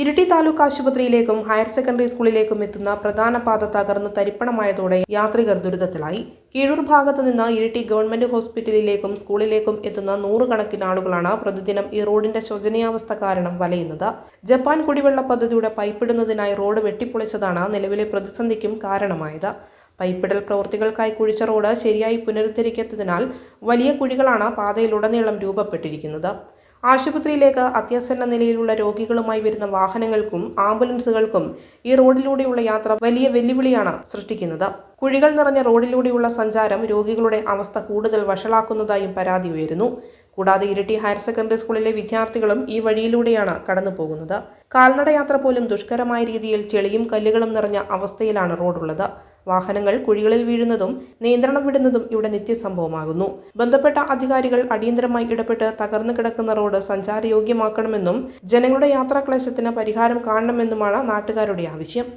ഇരിട്ടി താലൂക്ക് ആശുപത്രിയിലേക്കും higher secondary സ്കൂളിലേക്കും എത്തുന്ന പ്രധാന പാത തകർന്ന് തരിപ്പണമായതോടെ യാത്രികർ ദുരിതത്തിലായി. കീഴൂർ ഭാഗത്ത് നിന്ന് ഇരിട്ടി ഗവൺമെന്റ് ഹോസ്പിറ്റലിലേക്കും സ്കൂളിലേക്കും എത്തുന്ന നൂറുകണക്കിന് ആളുകളാണ് പ്രതിദിനം ഈ റോഡിന്റെ ശോചനീയാവസ്ഥ കാരണം വലയുന്നത്. ജപ്പാൻ കുടിവെള്ള പദ്ധതിയുടെ പൈപ്പിടുന്നതിനായി റോഡ് വെട്ടിപ്പൊളിച്ചതാണ് നിലവിലെ പ്രതിസന്ധിക്കും കാരണമായത്. പൈപ്പിടൽ പ്രവൃത്തികൾക്കായി കുഴിച്ച റോഡ് ശരിയായി പുനരുദ്ധരിക്കാത്തതിനാൽ വലിയ കുഴികളാണ് പാതയിലുടനീളം രൂപപ്പെട്ടിരിക്കുന്നത്. ആശുപത്രിയിലേക്ക് അത്യാസന്ന നിലയിലുള്ള രോഗികളുമായി വരുന്ന വാഹനങ്ങൾക്കും ആംബുലൻസുകൾക്കും ഈ റോഡിലൂടെയുള്ള യാത്ര വലിയ വെല്ലുവിളിയാണ് സൃഷ്ടിക്കുന്നത്. കുഴികൾ നിറഞ്ഞ റോഡിലൂടെയുള്ള സഞ്ചാരം രോഗികളുടെ അവസ്ഥ കൂടുതൽ വഷളാക്കുന്നതായും പരാതി ഉയരുന്നു. കൂടാതെ ഇരട്ടി ഹയർ സെക്കൻഡറി സ്കൂളിലെ വിദ്യാർത്ഥികളും ഈ വഴിയിലൂടെയാണ് കടന്നു പോകുന്നത് കാൽനടയാത്ര പോലും ദുഷ്കരമായ രീതിയിൽ ചെളിയും കല്ലുകളും നിറഞ്ഞ അവസ്ഥയിലാണ് റോഡുള്ളത്. വാഹനങ്ങൾ കുഴികളിൽ വീഴുന്നതും നിയന്ത്രണം വിടുന്നതും ഇവിടെ നിത്യസംഭവമാകുന്നു. ബന്ധപ്പെട്ട അധികാരികൾ അടിയന്തരമായി ഇടപെട്ട് തകർന്നു കിടക്കുന്ന റോഡ് സഞ്ചാരയോഗ്യമാക്കണമെന്നും ജനങ്ങളുടെ യാത്രാക്ലേശത്തിന് പരിഹാരം കാണണമെന്നുമാണ് നാട്ടുകാരുടെ ആവശ്യം.